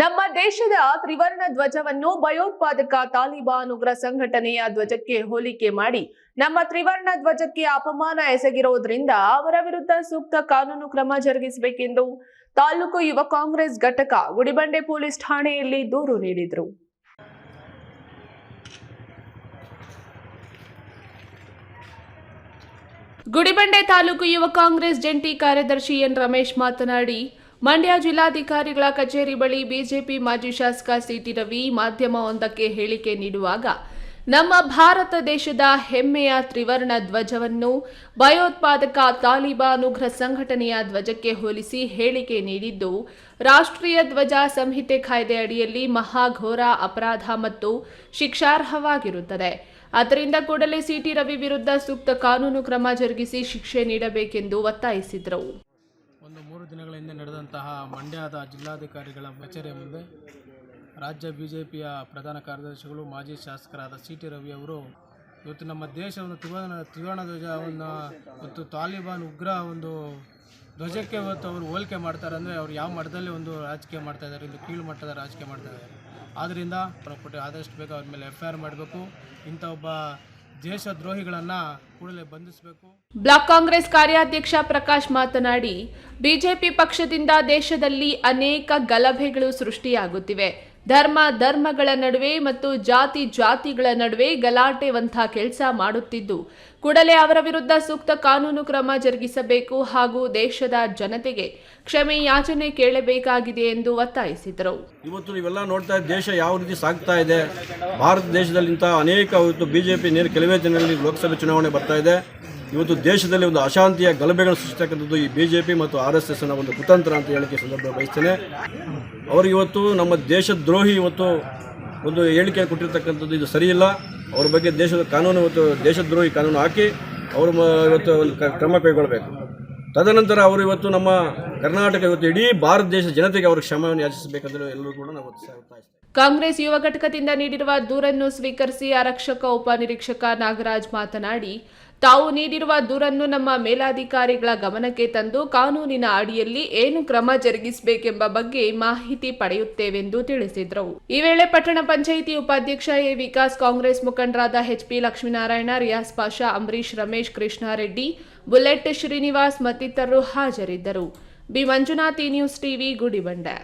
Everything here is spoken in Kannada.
ನಮ್ಮ ದೇಶದ ತ್ರಿವರ್ಣ ಧ್ವಜವನ್ನು ಭಯೋತ್ಪಾದಕ ತಾಲಿಬಾನ್ ಉಗ್ರ ಸಂಘಟನೆಯ ಧ್ವಜಕ್ಕೆ ಹೋಲಿಕೆ ಮಾಡಿ ನಮ್ಮ ತ್ರಿವರ್ಣ ಧ್ವಜಕ್ಕೆ ಅಪಮಾನ ಎಸಗಿರೋದ್ರಿಂದ ಅವರ ವಿರುದ್ಧ ಸೂಕ್ತ ಕಾನೂನು ಕ್ರಮ ಜರುಗಿಸಬೇಕೆಂದು ತಾಲೂಕು ಯುವ ಕಾಂಗ್ರೆಸ್ ಘಟಕ ಗುಡಿಬಂಡೆ ಪೊಲೀಸ್ ಠಾಣೆಯಲ್ಲಿ ದೂರು ನೀಡಿದರು. ಗುಡಿಬಂಡೆ ತಾಲೂಕು ಯುವ ಕಾಂಗ್ರೆಸ್ ಜಂಟಿ ಕಾರ್ಯದರ್ಶಿ ಎನ್ ರಮೇಶ್ ಮಾತನಾಡಿ ಮಂಡ್ಯ ಜಿಲ್ಲಾಧಿಕಾರಿಗಳ ಕಚೇರಿ ಬಳಿ ಬಿಜೆಪಿ ಮಾಜಿ ಶಾಸಕ ಸಿಟಿ ರವಿ ಮಾಧ್ಯಮವೊಂದಕ್ಕೆ ಹೇಳಿಕೆ ನೀಡುವಾಗ, ನಮ್ಮ ಭಾರತ ದೇಶದ ಹೆಮ್ಮೆಯ ತ್ರಿವರ್ಣ ಧ್ವಜವನ್ನು ಭಯೋತ್ಪಾದಕ ತಾಲಿಬಾನ್ ಉಗ್ರ ಸಂಘಟನೆಯ ಧ್ವಜಕ್ಕೆ ಹೋಲಿಸಿ ಹೇಳಿಕೆ ನೀಡಿದ್ದು, ರಾಷ್ಟ್ರೀಯ ಧ್ವಜ ಸಂಹಿತೆ ಕಾಯ್ದೆ ಅಡಿಯಲ್ಲಿ ಮಹಾಘೋರ ಅಪರಾಧ ಮತ್ತು ಶಿಕ್ಷಾರ್ಹವಾಗಿರುತ್ತದೆ. ಅದರಿಂದ ಕೂಡಲೇ ಸಿಟಿ ರವಿ ವಿರುದ್ಧ ಸೂಕ್ತ ಕಾನೂನು ಕ್ರಮ ಜರುಗಿಸಿ ಶಿಕ್ಷೆ ನೀಡಬೇಕೆಂದು ಒತ್ತಾಯಿಸಿದರು. ಒಂದು ಮೂರು ದಿನಗಳ ಹಿಂದೆ ನಡೆದಂತಹ ಮಂಡ್ಯದ ಜಿಲ್ಲಾಧಿಕಾರಿಗಳ ಕಚೇರಿಯ ಮುಂದೆ ರಾಜ್ಯ ಬಿ ಜೆ ಪಿಯ ಪ್ರಧಾನ ಕಾರ್ಯದರ್ಶಿಗಳು, ಮಾಜಿ ಶಾಸಕರಾದ ಸಿ ಟಿ ರವಿ ಅವರು ಇವತ್ತು ನಮ್ಮ ದೇಶವನ್ನು ತ್ರಿವರ್ಣ ತ್ರಿವರ್ಣ ಧ್ವಜವನ್ನು ಮತ್ತು ತಾಲಿಬಾನ್ ಉಗ್ರ ಒಂದು ಧ್ವಜಕ್ಕೆ ಇವತ್ತು ಅವರು ಹೋಲಿಕೆ ಮಾಡ್ತಾರೆ ಅಂದರೆ ಅವ್ರು ಯಾವ ಮಟ್ಟದಲ್ಲಿ ಒಂದು ರಾಜಕೀಯ ಮಾಡ್ತಾ ಇದ್ದಾರೆ ಇದು ಕೀಳು ಮಟ್ಟದ ರಾಜಕೀಯ ಮಾಡ್ತಾ ಇದ್ದಾರೆ. ಆದ್ದರಿಂದ ಆದಷ್ಟು ಬೇಗ ಅವ್ರ ಮೇಲೆ ಎಫ್ ಐ ಆರ್ ಮಾಡಬೇಕು. ಇಂಥ ಒಬ್ಬ ಕೂಡಲೇ ಬಂಧಿಸಬೇಕು. ಬ್ಲಾಕ್ ಕಾಂಗ್ರೆಸ್ ಕಾರ್ಯಾಧ್ಯಕ್ಷ ಪ್ರಕಾಶ್ ಮಾತನಾಡಿ ಬಿಜೆಪಿ ಪಕ್ಷದಿಂದ ದೇಶದಲ್ಲಿ ಅನೇಕ ಗಲಭೆಗಳು ಸೃಷ್ಟಿಯಾಗುತ್ತಿವೆ. ಧರ್ಮ ಧರ್ಮಗಳ ನಡುವೆ ಮತ್ತು ಜಾತಿ ಜಾತಿಗಳ ನಡುವೆ ಗಲಾಟೆವಂಥ ಕೆಲಸ ಮಾಡುತ್ತಿದ್ದು, ಕೂಡಲೇ ಅವರ ವಿರುದ್ಧ ಸೂಕ್ತ ಕಾನೂನು ಕ್ರಮ ಜರುಗಿಸಬೇಕು ಹಾಗೂ ದೇಶದ ಜನತೆಗೆ ಕ್ಷಮೆ ಯಾಚನೆ ಕೇಳಬೇಕಾಗಿದೆ ಎಂದು ಒತ್ತಾಯಿಸಿದರು. ಇವತ್ತು ನೀವೆಲ್ಲ ನೋಡ್ತಾ ದೇಶ ಯಾವ ರೀತಿ ಸಾಗ್ತಾ ಇದೆ. ಭಾರತ ದೇಶದಲ್ಲಿ ಅನೇಕ ಇವತ್ತು ಬಿ ಜೆ ಪಿ ನೇರ ಕೆಲವೇ ದಿನಗಳಲ್ಲಿ ಲೋಕಸಭೆ ಚುನಾವಣೆ ಬರ್ತಾ ಇದೆ. ಇವತ್ತು ದೇಶದಲ್ಲಿ ಒಂದು ಅಶಾಂತಿಯ ಗಲಭೆಗಳು ಸೃಷ್ಟಿಸ್ತಕ್ಕಂಥದ್ದು ಈ ಬಿ ಜೆ ಪಿ ಮತ್ತು ಆರ್ ಎಸ್ ಎಸ್ನ ಒಂದು ಕುತಂತ್ರ ಅಂತ ಹೇಳಿಕೆ ಸಂದರ್ಭ ಬಯಸ್ತೇನೆ. ಅವರು ಇವತ್ತು ನಮ್ಮ ದೇಶದ್ರೋಹಿ ಇವತ್ತು ಒಂದು ಹೇಳಿಕೆ ಕೊಟ್ಟಿರ್ತಕ್ಕಂಥದ್ದು ಇದು ಸರಿಯಿಲ್ಲ. ಅವ್ರ ಬಗ್ಗೆ ದೇಶದ ಕಾನೂನು ಇವತ್ತು ದೇಶದ್ರೋಹಿ ಕಾನೂನು ಹಾಕಿ ಅವರು ಇವತ್ತು ಒಂದು ಕ್ರಮ ಕೈಗೊಳ್ಳಬೇಕು. ತದನಂತರ ಅವರು ಇವತ್ತು ನಮ್ಮ ಕರ್ನಾಟಕ ಇವತ್ತು ಇಡೀ ಭಾರತ ದೇಶ ಜನತೆಗೆ ಅವರು ಕ್ಷಮೆಯನ್ನು ಯಾಚಿಸಬೇಕಂದ್ರೆ ಎಲ್ಲರೂ ಕೂಡ ನಾವು ಒತ್ತಾಯ ಒತ್ತಾಯಿಸ್ತೇವೆ. ಕಾಂಗ್ರೆಸ್ ಯುವ ಘಟಕದಿಂದ ನೀಡಿರುವ ದೂರನ್ನು ಸ್ವೀಕರಿಸಿ ಆರಕ್ಷಕ ಉಪನಿರೀಕ್ಷಕ ನಾಗರಾಜ್ ಮಾತನಾಡಿ ತಾವು ನೀಡಿರುವ ದೂರನ್ನು ನಮ್ಮ ಮೇಲಾಧಿಕಾರಿಗಳ ಗಮನಕ್ಕೆ ತಂದು ಕಾನೂನಿನ ಅಡಿಯಲ್ಲಿ ಏನು ಕ್ರಮ ಜರುಗಿಸಬೇಕೆಂಬ ಬಗ್ಗೆ ಮಾಹಿತಿ ಪಡೆಯುತ್ತೇವೆಂದು ತಿಳಿಸಿದರು. ಈ ವೇಳೆ ಪಟ್ಟಣ ಪಂಚಾಯಿತಿ ಉಪಾಧ್ಯಕ್ಷ ಎ ವಿಕಾಸ್, ಕಾಂಗ್ರೆಸ್ ಮುಖಂಡರಾದ H P Lakshminarayana, Riyaz Pasha Ambareesh Ramesh Krishnareddy bullet Srinivas ಮತ್ತಿತರರು ಹಾಜರಿದ್ದರು. B Manjunath news TV, Gudibande.